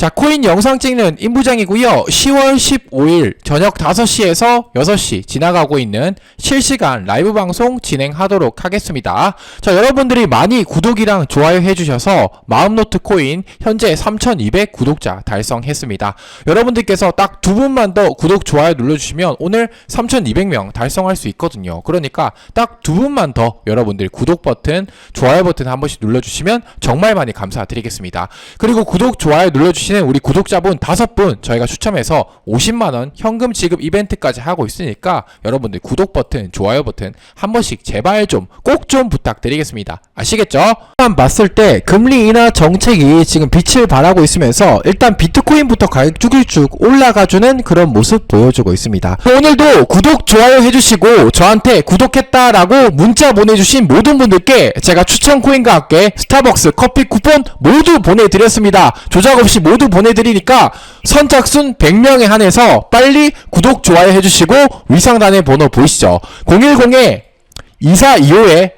자, 코인 영상 찍는 임부장이고요. 10월 15일 저녁 5시에서 6시 지나가고 있는 실시간 라이브 방송 진행하도록 하겠습니다. 자, 여러분들이 많이 구독이랑 좋아요 해주셔서 마음노트 코인 현재 3,200 구독자 달성했습니다. 여러분들께서 딱 두 분만 더 구독, 좋아요 눌러주시면 오늘 3,200명 달성할 수 있거든요. 그러니까 딱 두 분만 더 여러분들 구독 버튼, 좋아요 버튼 한 번씩 눌러주시면 정말 많이 감사드리겠습니다. 그리고 구독, 좋아요 눌러주시면 주시는 우리 구독자분 다섯 분 저희가 추첨해서 50만원 현금 지급 이벤트까지 하고 있으니까 여러분들 구독 버튼, 좋아요 버튼 한 번씩 제발 좀 꼭좀 부탁드리겠습니다. 아시겠죠? 만 봤을 때 금리 인하 정책이 지금 빛을 발하고 있으면서 일단 비트코인부터 가격 쭉쭉 올라가주는 그런 모습 보여주고 있습니다. 오늘도 구독, 좋아요 해주시고 저한테 구독했다라고 문자 보내주신 모든 분들께 제가 추천 코인과 함께 스타벅스 커피 쿠폰 모두 보내드렸습니다. 조작 없이 모두 보내드리니까 선착순 100명에 한해서 빨리 구독, 좋아요 해주시고 위상단의 번호 보이시죠? 010에 2425에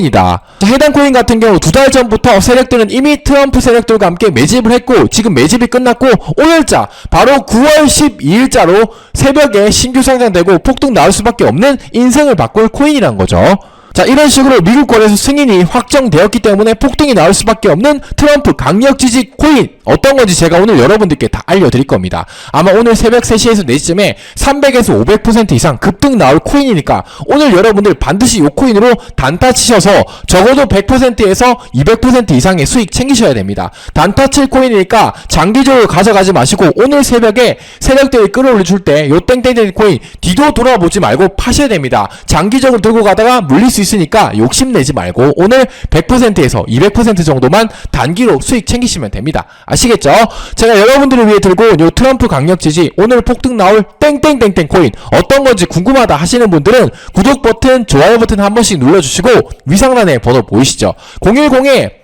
이다. 자, 해당 코인 같은 경우 두 달 전부터 세력들은 이미 트럼프 세력들과 함께 매집을 했고 지금 매집이 끝났고 오늘자 바로 9월 12일자로 새벽에 신규 상장되고 폭등 나올 수밖에 없는 인생을 바꿀 코인이란 거죠. 자 이런 식으로 미국권에서 승인이 확정되었기 때문에 폭등이 나올 수밖에 없는 트럼프 강력 지지 코인 어떤 건지 제가 오늘 여러분들께 다 알려드릴 겁니다. 아마 오늘 새벽 3시에서 4시쯤에 300에서 500% 이상 급등 나올 코인이니까 오늘 여러분들 반드시 이 코인으로 단타 치셔서 적어도 100%에서 200% 이상의 수익 챙기셔야 됩니다. 단타 칠 코인이니까 장기적으로 가져가지 마시고 오늘 새벽에 세력들이 끌어올려줄 때요 땡땡땡 코인 뒤도 돌아보지 말고 파셔야 됩니다. 장기적으로 들고 가다가 물릴 수 있으니까 욕심내지 말고 오늘 100%에서 200% 정도만 단기로 수익 챙기시면 됩니다. 아시겠죠? 제가 여러분들을 위해 들고 온 요 트럼프 강력 지지 오늘 폭등 나올 땡땡땡땡 코인 어떤 건지 궁금하다 하시는 분들은 구독 버튼, 좋아요 버튼 한 번씩 눌러주시고 위상란에 번호 보이시죠? 010에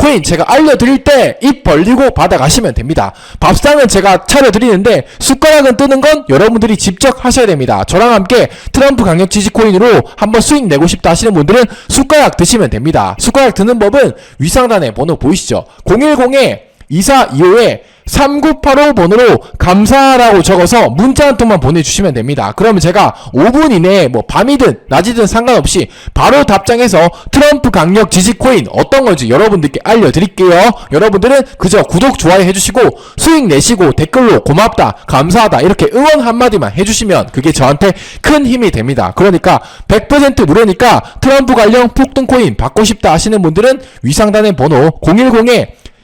코인 제가 알려드릴 때 입 벌리고 받아가시면 됩니다. 밥상은 제가 차려드리는데 숟가락은 뜨는 건 여러분들이 직접 하셔야 됩니다. 저랑 함께 트럼프 강력 지지 코인으로 한번 수익 내고 싶다 하시는 분들은 숟가락 드시면 됩니다. 숟가락 드는 법은 위상단에 번호 보이시죠? 010에 2425에 3985번으로 감사라고 적어서 문자 한 통만 보내주시면 됩니다. 그러면 제가 5분 이내에 뭐 밤이든 낮이든 상관없이 바로 답장해서 트럼프 강력 지지 코인 어떤 건지 여러분들께 알려드릴게요. 여러분들은 그저 구독, 좋아요 해주시고 수익 내시고 댓글로 고맙다, 감사하다 이렇게 응원 한마디만 해주시면 그게 저한테 큰 힘이 됩니다. 그러니까 100% 무료니까 트럼프 관련 폭등 코인 받고 싶다 하시는 분들은 위상단의 번호 010에